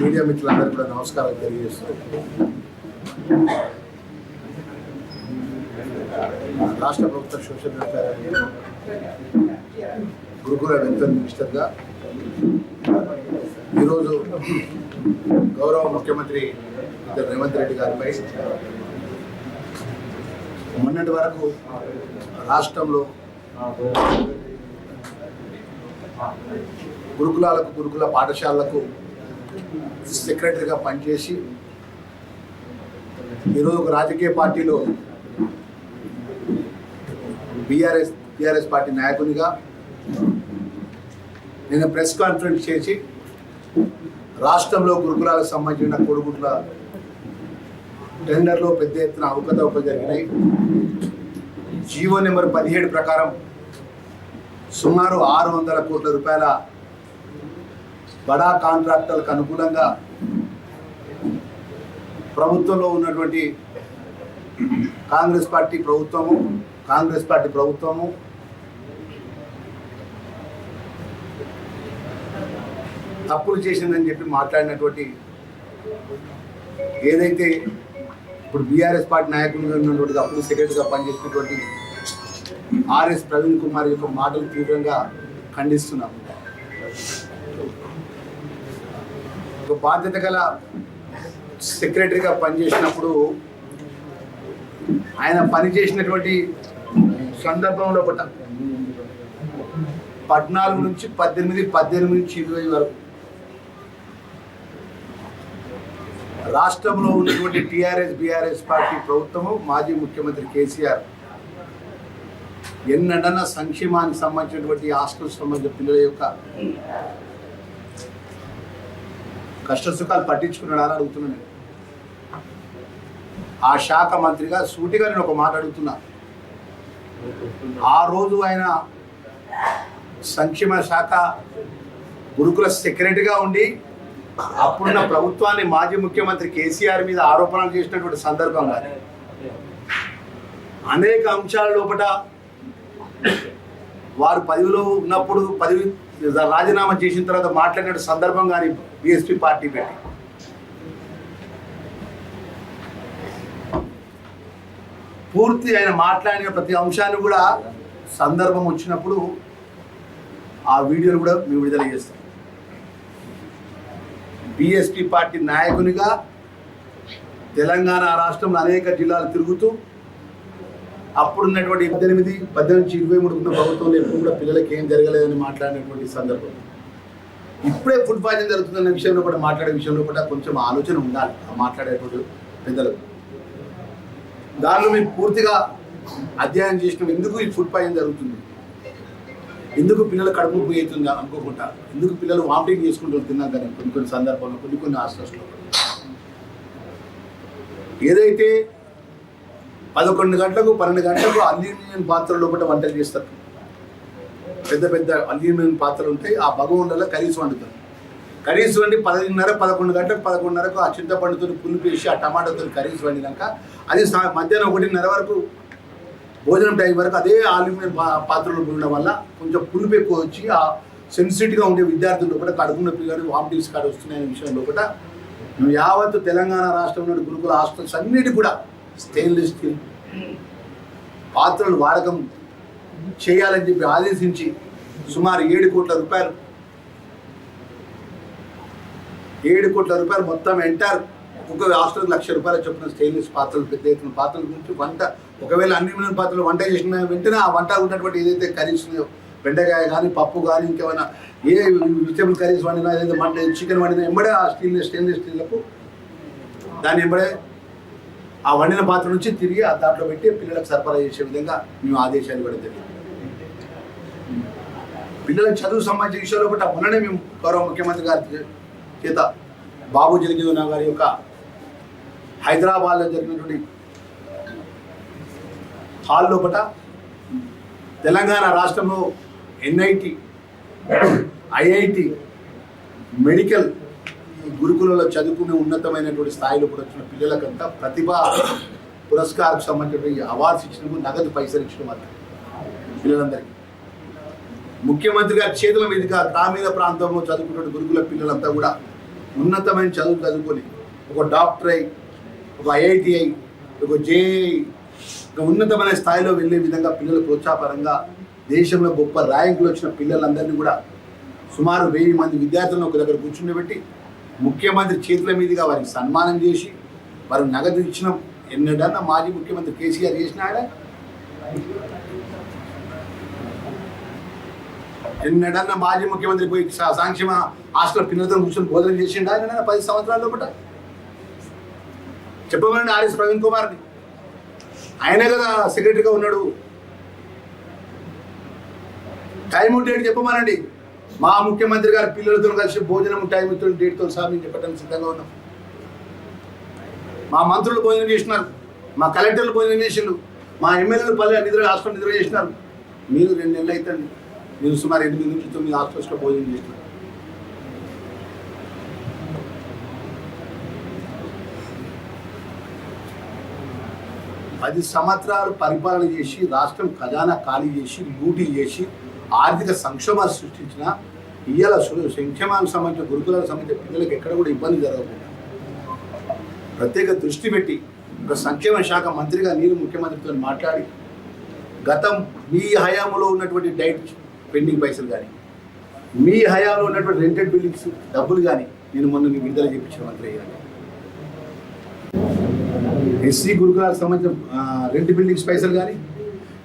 Media మిత్రులందరికీ కూడా నమస్కారం తెలియజేస్తున్నాను. రాష్ట్ర ప్రభుత్వ సోషల్ వెల్ఫేర్ గురుకుల వెల్ఫేర్ మినిస్టర్గా ఈరోజు గౌరవ ముఖ్యమంత్రి ఇద్దరు రేవంత్ రెడ్డి గారిపై మొన్నటి వరకు రాష్ట్రంలో గురుకులాలకు గురుకుల పాఠశాలలకు సెక్రటరీగా పనిచేసి ఈరోజు ఒక రాజకీయ పార్టీలో బీఆర్ఎస్ టీఆర్ఎస్ పార్టీ నాయకునిగా నేను ప్రెస్ కాన్ఫరెన్స్ చేసి రాష్ట్రంలో గురుకులాలకు సంబంధించిన కొడుకుల టెండర్లో పెద్ద ఎత్తున అవకతవకలు జరిగినాయి. జీవో నెంబర్ పదిహేడు ప్రకారం సుమారు ఆరు వందల కోట్ల రూపాయల బడా కాంట్రాక్టర్లకు అనుకూలంగా ప్రభుత్వంలో ఉన్నటువంటి కాంగ్రెస్ పార్టీ ప్రభుత్వము కాంగ్రెస్ పార్టీ ప్రభుత్వము తప్పులు చేసిందని చెప్పి మాట్లాడినటువంటి ఏదైతే ఇప్పుడు బీఆర్ఎస్ పార్టీ నాయకులుగా ఉన్నటువంటి అప్పుడు సెక్రటరీగా పనిచేసినటువంటి ఆర్ఎస్ ప్రవీణ్ కుమార్ యొక్క మాటలు తీవ్రంగా ఖండిస్తున్నాం ఒక బాధ్యత గల సెక్రటరీగా పనిచేసినప్పుడు ఆయన పనిచేసినటువంటి సందర్భంలో ఒకట పద్నాలుగు నుంచి పద్దెనిమిది పద్దెనిమిది నుంచి ఇరవై వరకు రాష్ట్రంలో ఉన్నటువంటి టీఆర్ఎస్ బీఆర్ఎస్ పార్టీ ప్రభుత్వము మాజీ ముఖ్యమంత్రి కేసీఆర్ ఎన్నడన సంక్షేమానికి సంబంధించినటువంటి హాస్టల్ సంబంధించిన పిల్లల యొక్క కష్ట సుఖాలు పట్టించుకున్నాడా అని అడుగుతున్నాను నేను. ఆ శాఖ మంత్రిగా సూటిగా నేను ఒక మాట అడుగుతున్నా ఆ రోజు ఆయన సంక్షేమ శాఖ గురుకుల సెక్రటరీగా ఉండి అప్పుడున్న ప్రభుత్వాన్ని మాజీ ముఖ్యమంత్రి కేసీఆర్ మీద ఆరోపణలు చేసినటువంటి సందర్భంగా అనేక అంశాల లోపల వారు పదవిలో ఉన్నప్పుడు పదవి రాజీనామా చేసిన తర్వాత మాట్లాడిన సందర్భం కానీ బీఎస్పీ పార్టీ పెట్టి. పూర్తి ఆయన మాట్లాడిన ప్రతి అంశాన్ని కూడా సందర్భం వచ్చినప్పుడు ఆ వీడియోలు కూడా మేము విడుదల చేస్తాం. బీఎస్పీ పార్టీ నాయకునిగా తెలంగాణ రాష్ట్రంలో అనేక జిల్లాలు తిరుగుతూ అప్పుడున్నటువంటి పద్దెనిమిది పద్దెనిమిది నుంచి ఇరవై మూడు ఉన్న ప్రభుత్వంలో ఎప్పుడు కూడా పిల్లలకి ఏం జరగలేదని మాట్లాడినటువంటి సందర్భం. ఇప్పుడే ఫుడ్ పాయిజన్ జరుగుతుందన్న విషయంలో కూడా మాట్లాడే విషయంలో కూడా కొంచెం ఆలోచన ఉండాలి మాట్లాడేటువంటి పెద్దలకు దానిలో మేము పూర్తిగా అధ్యయనం చేసినాం ఎందుకు ఈ ఫుడ్ పాయిజన్ జరుగుతుంది? ఎందుకు పిల్లలు కడుపు నొప్పి అనుకోకుండా? ఎందుకు పిల్లలు వామిటింగ్ చేసుకుంటూ తిన్నాం కానీ కొన్ని కొన్ని సందర్భంలో కొన్ని కొన్ని హాస్టల్స్లో ఏదైతే పదకొండు గంటలకు పన్నెండు గంటలకు అల్యూమినియం పాత్ర లోపల వంటలు చేస్తారు. పెద్ద పెద్ద అల్యూమినియం పాత్రలు ఉంటాయి. ఆ భగవంతులలో కర్రీస్ వండుతారు. కర్రీస్ వండి పదిన్నర పదకొండు గంటలకు పదకొండున్నరకు ఆ చింతపండుతో పులుపు ఆ టమాటాతో కర్రీస్ వండినాక అది మధ్యాహ్నం ఒకటిన్నర వరకు భోజనం టైం వరకు అదే అల్యూమినియం పాత్రలు ఉండడం వల్ల కొంచెం పులుపు ఎక్కువ వచ్చి ఆ సెన్సిటివ్గా ఉండే విద్యార్థులు కూడా కడుపు నొప్పి కానీ వామిటింగ్స్ కాడ వస్తున్నాయనే విషయంలో కూడా యావత్తు తెలంగాణ రాష్ట్రంలోని గురుకుల హాస్టల్స్ అన్నిటి కూడా స్టెయిన్లెస్ స్టీల్. పాత్రలు వాడకం చేయాలని చెప్పి ఆదేశించి సుమారు ఏడు కోట్ల రూపాయలు. ఏడు కోట్ల రూపాయలు మొత్తం ఎంటైర్ ఒక్కొక్క హాస్టల్కి లక్ష రూపాయల చొప్పున స్టెయిన్లెస్ పాత్రలు పెద్ద ఎత్తున పాత్రల గురించి వంట. ఒకవేళ అన్ని మిలియన్ పాత్రలు వంట చేసిన వెంటనే ఆ వంట ఉన్నటువంటి ఏదైతే కర్రీస్ బెండకాయ కానీ పప్పు కానీ ఇంకేమైనా ఏ వెజిటబుల్ కర్రీస్ వండినా ఏదైతే మంట చికెన్ వండినా ఎంబడే ఆ స్టీల్ స్టెయిన్లెస్ స్టీల్లకు దాన్ని ఎంబడే ఆ వండిన పాత్ర నుంచి తిరిగి ఆ దాంట్లో పెట్టి పిల్లలకు సరఫరా చేసే విధంగా మేము ఆదేశాలు కూడా జరిగింది. పిల్లలకు చదువు సంబంధించిన విషయంలో కూడా మొన్ననే మేము గౌరవ ముఖ్యమంత్రి గారి చేత బాబు జగజీవన గారి యొక్క హైదరాబాద్లో జరిగినటువంటి హాల్ లోపట తెలంగాణ రాష్ట్రంలో ఎన్ఐటి ఐఐటి మెడికల్ గురుకులలో చదువుకునే ఉన్నతమైనటువంటి స్థాయిలో కూడా వచ్చిన పిల్లలకంతా ప్రతిభ పురస్కారం సంబంధించిన అవార్డ్స్ ఇచ్చినప్పుడు నగదు పైసలు ఇచ్చిన మాత్రం పిల్లలందరికీ. ముఖ్యమంత్రి గారి చేతుల మీదుగా గ్రామీణ ప్రాంతంలో చదువుకున్న గురుకుల పిల్లలంతా కూడా ఉన్నతమైన చదువు చదువుకొని ఒక డాక్టర్ అయి ఒక ఐఐటిఐ ఒక జేఐ ఒక ఉన్నతమైన స్థాయిలో వెళ్ళే విధంగా పిల్లలు ప్రోత్సాహపరంగా దేశంలో గొప్ప ర్యాంకులు వచ్చిన పిల్లలందరినీ కూడా సుమారు వెయ్యి మంది విద్యార్థులను ఒక దగ్గర కూర్చుండబెట్టి ముఖ్యమంత్రి చేతుల మీదుగా వారికి సన్మానం చేసి వారు నగదు ఇచ్చిన ఎన్నడన్నా మాజీ ముఖ్యమంత్రి కేసీఆర్ చేసిన ఆయన ఎన్నడన్నా మాజీ ముఖ్యమంత్రి పోయి సంక్షేమ హాస్టల్ పిల్లలతో కూర్చొని బోధన చేసిండా ఆయన పది సంవత్సరాల లోపల? చెప్పమనండి ఆర్ఎస్ ప్రవీణ్ కుమార్ని. ఆయనే కదా సెక్రటరీగా ఉన్నాడు. టైం డేట్ చెప్పమనండి. మా ముఖ్యమంత్రి గారి పిల్లలతో కలిసి భోజనం టైంతో డేట్తో సహా మేము చెప్పడానికి సిద్ధంగా ఉన్నాం. మా మంత్రులు భోజనం చేసినారు. మా కలెక్టర్లు భోజనం చేసిండు మా ఎమ్మెల్యేలు పల్లె నిద్ర హాస్పిటల్ నిద్ర చేసినారు. మీరు రెండు నెలలు అవుతుంది మీరు సుమారు ఎనిమిది నుంచి తొమ్మిది హాస్పిటల్స్లో భోజనం చేసినారు. పది సంవత్సరాలు పరిపాలన చేసి రాష్ట్రం ఖజానా ఖాళీ చేసి లూటీ చేసి ఆర్థిక సంక్షోభాలు సృష్టించిన ఇయ్యాల సంక్షేమానికి సంబంధించిన గురుకులకు సంబంధించిన పిల్లలకు ఎక్కడ కూడా ఇబ్బంది జరగకుండా. ప్రత్యేక దృష్టి పెట్టి ఒక సంక్షేమ శాఖ మంత్రిగా నేను ముఖ్యమంత్రితో మాట్లాడి గతం మీ హయాంలో ఉన్నటువంటి డైట్ పెండింగ్ పైసలు కానీ మీ హయాంలో ఉన్నటువంటి రెంటెడ్ బిల్డింగ్స్ డబ్బులు కానీ నేను మొన్న మీకు విడుదల చేయించిన మంత్రి అయ్యాను. ఎస్సీ గురుకులాలకు సంబంధించిన రెండు బిల్డింగ్స్ పైసలు కానీ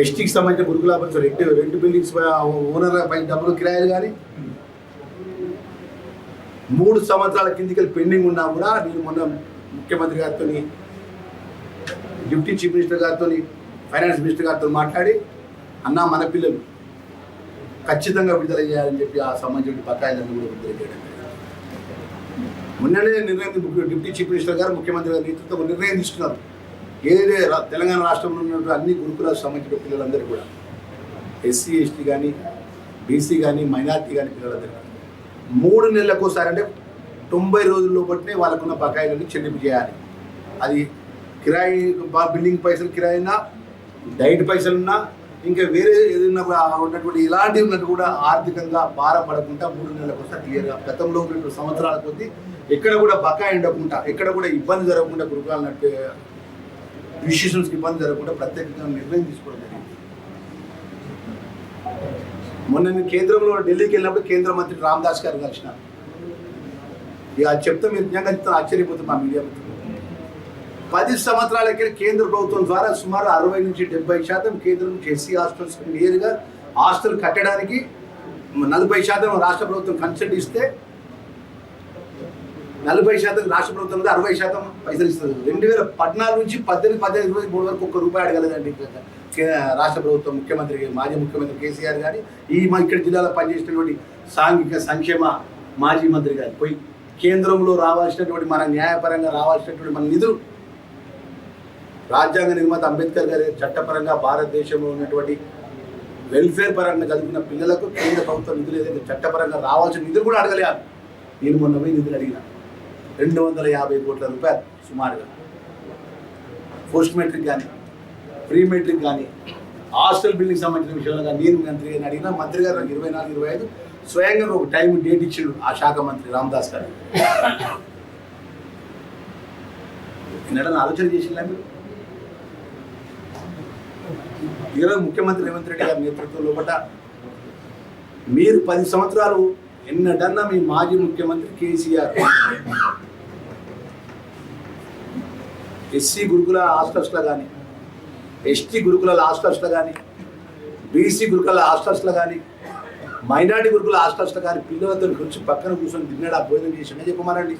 ఎస్టీకి సంబంధించిన గురుకుల రెండు రెండు బిల్డింగ్స్ ఓనర్ పై డబ్బులు కిరాయిలు కానీ మూడు సంవత్సరాల కిందికి పెండింగ్ ఉన్నా కూడా నేను మొన్న ముఖ్యమంత్రి గారితో డిప్యూటీ చీఫ్ మినిస్టర్ గారితో ఫైనాన్స్ మినిస్టర్ గారితో మాట్లాడి అన్న మన పిల్లలు ఖచ్చితంగా విడుదల చేయాలని చెప్పి ఆ సంబంధించిన బకాయిలను కూడా విడుదల చేయడం మొన్ననే నిర్ణయం డిప్యూటీ చీఫ్ మినిస్టర్ గారు ముఖ్యమంత్రి గారి నేతృత్వం నిర్ణయం తీసుకున్నారు. ఏదైతే తెలంగాణ రాష్ట్రంలో ఉన్నటువంటి అన్ని గురుకులకు సంబంధించిన పిల్లలందరూ కూడా ఎస్సీ ఎస్టీ కానీ బీసీ కానీ మైనార్టీ కానీ పిల్లలందరూ మూడు నెలలకు ఒకసారి అంటే తొంభై రోజుల్లో బట్టినే వాళ్ళకున్న బకాయిలను చెల్లింపు చేయాలి. అది కిరాయి బా- బిల్డింగ్ పైసలు కిరాయినా డైట్ పైసలున్నా ఇంకా వేరే ఏదైనా కూడా ఉన్నటువంటి ఇలాంటివి ఉన్నట్టు కూడా ఆర్థికంగా భారపడకుండా మూడు నెలలకు ఒకసారి క్లియర్గా గతంలో ఉన్నటువంటి సంవత్సరాల కొద్దీ ఎక్కడ కూడా బకాయి ఉండకుండా ఎక్కడ కూడా ఇబ్బంది జరగకుండా గురుకులాలు నడిపే డిసిషన్స్కి ఇబ్బంది జరగకుండా ప్రత్యేకంగా నిర్ణయం తీసుకోవడం జరిగింది. మొన్న నేను కేంద్రంలో ఢిల్లీకి వెళ్ళినప్పుడు కేంద్ర మంత్రి రామ్దాస్ గారు కలిసిన ఇక చెప్తే మీరు నిజంగా చెప్తే ఆశ్చర్యపోతుంది మా మీడియా మిత్రులు. పది సంవత్సరాలకి కేంద్ర ప్రభుత్వం ద్వారా సుమారు అరవై నుంచి డెబ్బై శాతం కేంద్రం ఎస్సీ హాస్టల్స్ నేరుగా హాస్టల్ కట్టడానికి నలభై శాతం రాష్ట్ర ప్రభుత్వం కన్సల్ట్ ఇస్తే నలభై శాతం రాష్ట్ర ప్రభుత్వం మీద అరవై శాతం పైసలు ఇస్తుంది. రెండు వేల పద్నాలుగు నుంచి పద్దెనిమిది పద్దెనిమిది ఇరవై మూడు వరకు ఒక్క రూపాయి అడగలేదండి రాష్ట్ర ప్రభుత్వం ముఖ్యమంత్రి మాజీ ముఖ్యమంత్రి కేసీఆర్ గారి ఈ ఇక్కడ జిల్లాలో పనిచేసినటువంటి సాంఘిక సంక్షేమ మాజీ మంత్రి గారు పోయి కేంద్రంలో రావాల్సినటువంటి మన న్యాయపరంగా రావాల్సినటువంటి మన నిధులు రాజ్యాంగ నిర్మాత అంబేద్కర్ గారి చట్టపరంగా భారతదేశంలో ఉన్నటువంటి వెల్ఫేర్ పరంగా చదువుకున్న పిల్లలకు కేంద్ర ప్రభుత్వం నిధులు ఏదైతే చట్టపరంగా రావాల్సిన నిధులు కూడా అడగలేదు నేను మొన్న పోయి నిధులు అడిగినాను రెండు వందల యాభై కోట్ల రూపాయలు సుమారుగా. పోస్ట్ మెట్రిక్ కానీ ప్రీ మెట్రిక్ కానీ హాస్టల్ బిల్డింగ్ సంబంధించిన విషయంలో కానీ నేను మంత్రి గారిని అడిగినా మంత్రి గారు నాకు ఇరవై నాలుగు ఇరవై ఐదు స్వయంగా ఒక టైం డేట్ ఇచ్చిండు ఆ శాఖ మంత్రి రామదాస్ గారు. ఎన్నడన్నా ఆలోచన చేసిందా మీరు? ఈరోజు ముఖ్యమంత్రి రేవంత్ రెడ్డి గారి నేతృత్వంలో ఒకట మీరు పది సంవత్సరాలు ఎన్నడన్నా మీ మాజీ ముఖ్యమంత్రి కేసీఆర్ ఎస్సీ గురుకుల హాస్టల్స్లో కానీ ఎస్టీ గురుకుల హాస్టల్స్లో కానీ బీసీ గురుకుల హాస్టల్స్లో కానీ మైనార్టీ గురుకుల హాస్టల్స్లో కానీ పిల్లలతో కూర్చొని పక్కన కూర్చొని తిన్నాడు ఆ భోజనం చేసి చెప్పమనండి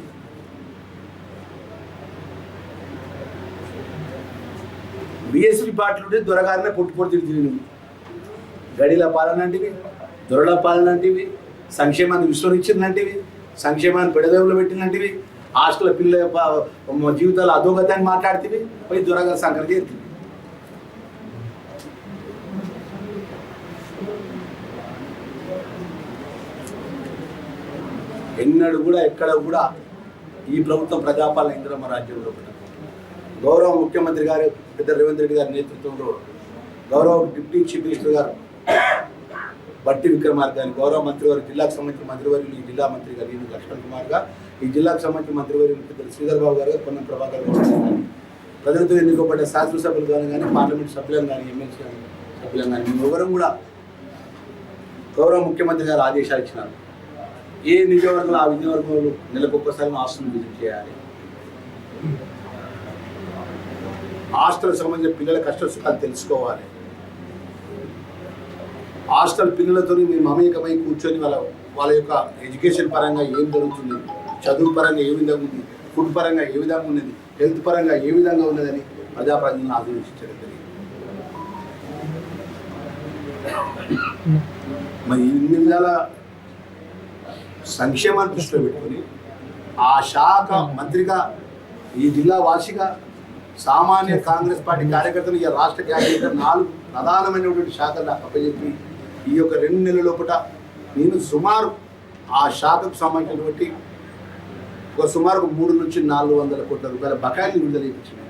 బిఎస్పీ పార్టీలు ఉంటే దొరగారినే పొట్టు పొట్టు తిరిగి గడిల పాలన అంటివి దొరల పాలన అంటివి సంక్షేమాన్ని విస్మరించినలాంటివి సంక్షేమాన్ని పెడదేవులు పెట్టినలాంటివి హాస్టల్ పిల్లల జీవితాలు జీవితాల అధోగతాన్ని మాట్లాడుతీవి పోయి దొరగా సంకర చేస్తుంది ఎన్నడూ కూడా ఎక్కడ కూడా ఈ ప్రభుత్వం ప్రజాపాలన ఇంద్రమ్మ రాజ్యంలో గౌరవ ముఖ్యమంత్రి గారు పెద్ద రేవంత్ రెడ్డి గారి నేతృత్వంలో గౌరవ డిప్యూటీ చీఫ్ మినిస్టర్ గారు బట్టి విక్రమార్ గారు గౌరవ మంత్రివారి జిల్లాకు సంబంధించిన మంత్రివర్యులు ఈ జిల్లా మంత్రి గారు లక్ష్మణ్ కుమార్ గారు ఈ జిల్లాకు సంబంధించిన మంత్రివర్యులు పెద్దలు శ్రీధర్ బాబు గారు పొన్నం ప్రభాకర్ గారు ప్రజలతో ఎన్నుకోబడ్డ శాసనసభ్యులు కానీ కానీ పార్లమెంట్ సభ్యులను కానీ ఎమ్మెల్సీ సభ్యులను కానీ ఎవరం కూడా గౌరవ ముఖ్యమంత్రి గారు ఆదేశాలు ఇచ్చినారు. ఏ నియోజకవర్గంలో ఆ నియోజకవర్గంలో నెలకు ఒక్కసారి హాస్టల్ విజిట్ చేయాలి. హాస్టల్ సంబంధించిన పిల్లల కష్ట సుఖాలు తెలుసుకోవాలి. హాస్టల్ పిల్లలతో మేము మమేకమై కూర్చొని వాళ్ళ వాళ్ళ యొక్క ఎడ్యుకేషన్ పరంగా ఏం జరుగుతుంది? చదువు పరంగా ఏ విధంగా ఉంది? ఫుడ్ పరంగా ఏ విధంగా ఉన్నది? హెల్త్ పరంగా ఏ విధంగా ఉన్నదని ప్రజాప్రతినిధులను ఆలోచించడం జరిగింది. మరి ఇన్ని విధాల సంక్షేమాన్ని దృష్టిలో పెట్టుకొని ఆ శాఖ మంత్రిగా ఈ జిల్లా వాసిగా సామాన్య కాంగ్రెస్ పార్టీ కార్యకర్తలు ఈ రాష్ట్ర క్యాబినెట్ నాలుగు ప్రధానమైనటువంటి శాఖలు అప్పచెప్పి ఈ యొక్క రెండు నెలల లోపల నేను సుమారు ఆ శాఖకు సంబంధించినటువంటి ఒక సుమారు ఒక మూడు నుంచి నాలుగు వందల కోట్ల రూపాయల బకాయిలు విడుదల చేయించినాయి.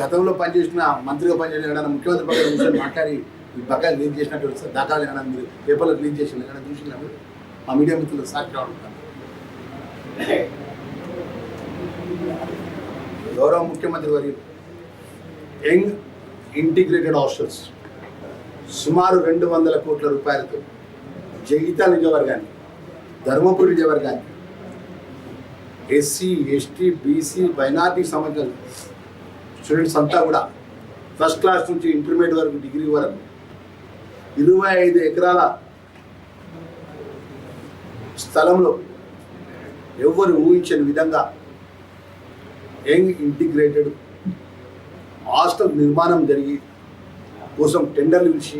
గతంలో పనిచేసిన మంత్రిగా పనిచేసిన ఏదైనా ముఖ్యమంత్రి పక్కన కూర్చొని మాట్లాడి ఈ బకాయిలు రిలీజ్ చేసినట్టు దాఖలు ఏమైనా మీరు పేపర్లో క్లీన్ చేసిన ఏమైనా చూసినా మా మీడియా మిత్రులు సాక్షి ఉంటారు గౌరవ ముఖ్యమంత్రి వారి యంగ్ ఇంటిగ్రేటెడ్ హాస్టల్స్. సుమారు రెండు వందల కోట్ల రూపాయలతో జగిత్యాల నియోజకవర్గాన్ని ధర్మపురి నియోజకవర్గాన్ని ఎస్సీ ఎస్టీ బీసీ మైనార్టీకి సంబంధించిన స్టూడెంట్స్ అంతా కూడా ఫస్ట్ క్లాస్ నుంచి ఇంటర్మీడియట్ వరకు డిగ్రీ వరకు ఇరవై ఐదు ఎకరాల స్థలంలో ఎవ్వరు ఊహించని విధంగా యంగ్ ఇంటిగ్రేటెడ్ హాస్టల్ నిర్మాణం జరిగి కోసం టెండర్లు పిలిచి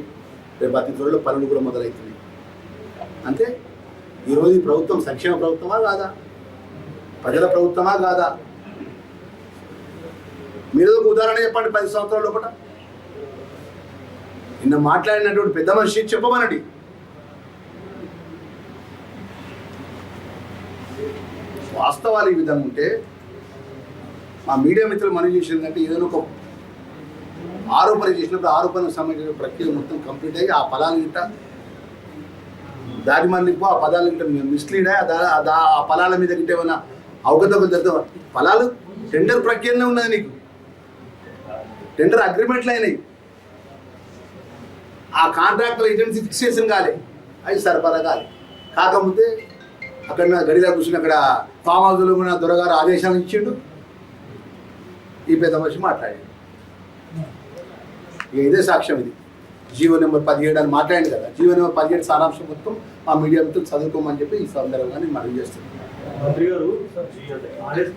రేపు అతి త్వరలో పనులు కూడా మొదలవుతున్నాయి. అంటే ఈరోజు ఈ ప్రభుత్వం సంక్షేమ ప్రభుత్వమా కాదా? ప్రజల ప్రభుత్వమా కాదా? మీరు ఒక ఉదాహరణ చెప్పండి పది సంవత్సరాల లోపల. నిన్న మాట్లాడినటువంటి పెద్ద మనిషి చెప్పమనండి. వాస్తవాలు ఈ విధంగా ఉంటే మా మీడియా మిత్రులు మనం చేసిందంటే ఏదైనా ఒక ఆరోపణ చేసినప్పుడు ఆరోపణకు సంబంధించిన ప్రక్రియ మొత్తం కంప్లీట్ అయ్యి ఆ పదాలు గిట్ట దారి మళ్ళీ ఆ పదాలు గిట్ట మిస్లీడ్ అయ్యి ఆ దా- ఆ మీద గిట్ట ఏమైనా అవగతలు జరుగుతాం ఫలాలు టెండర్ ప్రక్రియనే ఉన్నది నీకు. టెండర్ అగ్రిమెంట్లు అయినాయి. ఆ కాంట్రాక్టర్ ఏజెన్సీ ఫిక్సేషన్ కాలే. అది సరఫరా కాలే. కాకపోతే అక్కడ నా గడిలో కూర్చుని అక్కడ ఫామ్ హౌస్లో కూడా దొరగారు ఆదేశాలు ఇచ్చిండు. ఈ పెద్ద మనిషి మాట్లాడాడు. ఇక ఇదే సాక్ష్యం ఇది. జీవో నెంబర్ పదిహేడు అని మాట్లాడింది కదా. జీవో నెంబర్ పదిహేడు సారాంశం మొత్తం మా మీడియా మొత్తం చదువుకోమని చెప్పి ఈ సందర్భంగా నేను మనవి చేస్తున్నాను. మంత్రి గారు